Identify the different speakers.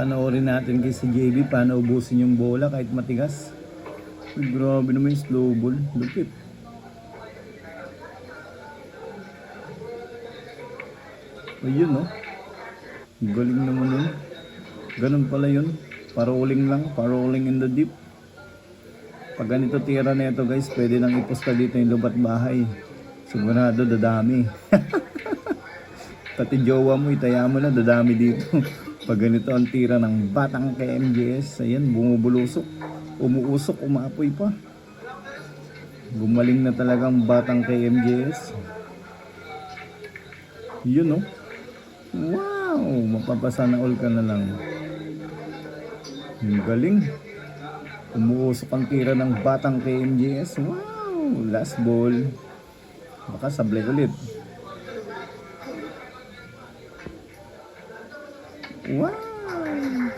Speaker 1: Panoorin natin kay si JB paano ubusin yung bola kahit matigas. Uy, grabe naman yung slow ball. Lupit. Ayun no. Galing naman nun. Ganun pala yun. Paroling lang. Paroling in the deep. Pag ganito tira na ito guys, pwede nang iposta dito yung lubat bahay. Sigurado dadami. Pati jowa mo, itaya mo na, dadami dito. Pag ganito ang tira ng batang kay MJS, ayan, bumubulusok. Umuusok, umaapoy pa. Gumaling na talagang batang kay MJS. Yun no. Wow! Mapapasana all ka na lang. Ang galing. Umuusok ang tira ng batang kay MJS. Wow! Last ball. Baka sablay ulit. Wow!